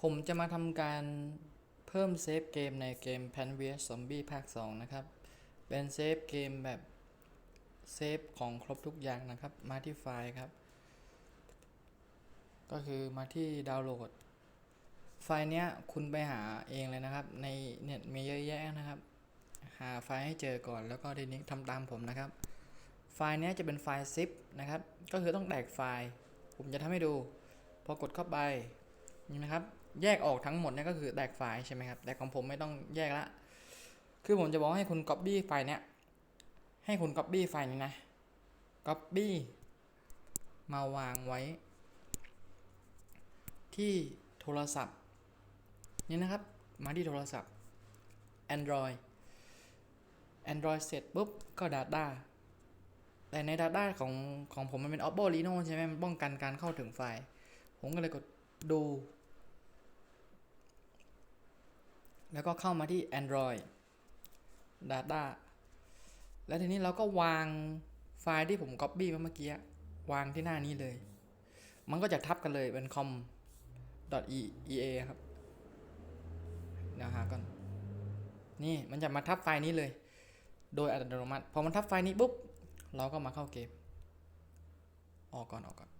ผมจะมาทำการเพิ่มเซฟเกมในเกม p a n v s Zombie ภาค 2 นะครับ เป็นเซฟเกมแบบเซฟของครบทุกอย่างนะครับ มาที่ไฟล์ครับ ก็คือมาที่ดาวน์โหลด ไฟล์เนี้ยคุณไปหาเองเลยนะครับ ในเน็ตมีเยอะแยะนะครับ หาไฟล์ให้เจอก่อนแล้วก็ทีนี้ทำตามผมนะครับ ไฟล์เนี้ยจะเป็นไฟล์ zip นะครับ ก็คือต้องแตกไฟล์ ผมจะทำให้ดู พอกดเข้าไปนี่นะครับ แยกออกทั้งหมดเนี่ยก็คือแตกไฟล์ใช่ไหมครับ แต่ของผมไม่ต้องแยกละ คือผมจะบอกให้คุณ copy ไฟล์เนี้ย ให้คุณ copy ไฟล์นี้นะ copy มาวางไว้ ที่โทรศัพท์นี่นะครับ มาที่โทรศัพท์ Android Android เสร็จปุ๊บก็ Data แต่ใน Data ของของผมมันเป็น Oppo Reno ใช่ไหมมันป้องกันการเข้าถึงไฟล์ ผมก็เลยกดดู แล้วก็เข้ามาที่ Android Data แล้วทีนี้เราก็วางไฟล์ที่ผม Copy มาเมื่อกี้ วางที่หน้านี้เลย มันก็จะทับกันเลยเป็น com .ea ครับเดี๋ยวหาก่อน นี่มันจะมาทับไฟล์นี้เลย โดยอัตโนมัติ พอมันทับไฟล์นี้ปุ๊บ เราก็มาเข้าเกม ออกก่อนออกก่อน